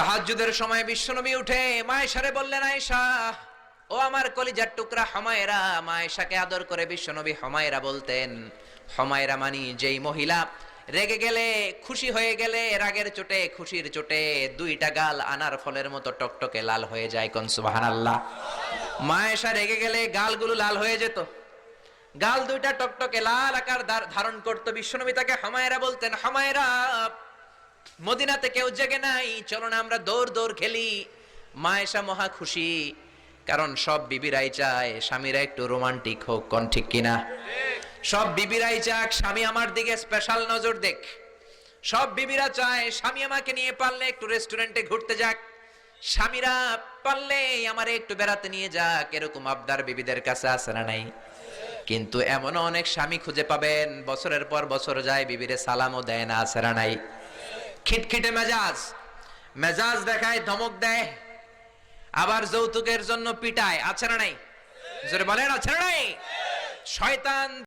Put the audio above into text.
তাহাজ্জুদের সময় বিশ্বনবী উঠে মায়েশারে বললেন, আয়েশা, ও আমার কলিজার টুকরা হমায়রা। মায়েশাকে আদর করে বিশ্বনবী হমায়রা বলতেন, হমায়রা মানি যেই মহিলা রেগে গেলে খুশি হয়ে গেলে রাগের চোটে খুশির চোটে দুইটা গাল আনার ফলের মতো টকটকে লাল হয়ে যায় কোন সুবহানাল্লাহ? মায়েশা রেগে গেলে গালগুলো লাল হয়ে যেত। গাল দুইটা টকটকে লাল আকার ধার- ধারণ করতো বিশ্বনবী তাকে হামায়রা বলতেন, হামায়রা মদিনাতে কেউ জেগে নাই চলো না আমরা দৌড় দৌড় খেলি। মায়েশা মহা খুশি, কারণ সব বিবিরাই চায়, স্বামীরা একটু রোমান্টিক হোক, কোন ঠিক কিনা? সব বিবিরাই চাক, স্বামী আমার দিকে স্পেশাল নজর দেখ। সব বিবিরা চায়, স্বামী আমাকে নিয়ে পারলে একটু রেস্টুরেন্টে ঘুরতে যাক। স্বামীরা পারলে আমারে একটু বেড়াতে নিয়ে যাক, এরকম আবদার বিবিদের কাছে আছে না নাই? কিন্তু এমন অনেক স্বামী খুঁজে পাবেন, বছরের পর বছর যায়, বিবিরে সালামও দেয় না, আছে না নাই? খিটখিটে মেজাজ। মেজাজ দেখায়, ধমক দেয়, আবার যৌতুকের জন্য পিটায়। আছে না নাই? বলেন, আছে না নাই? শয়তান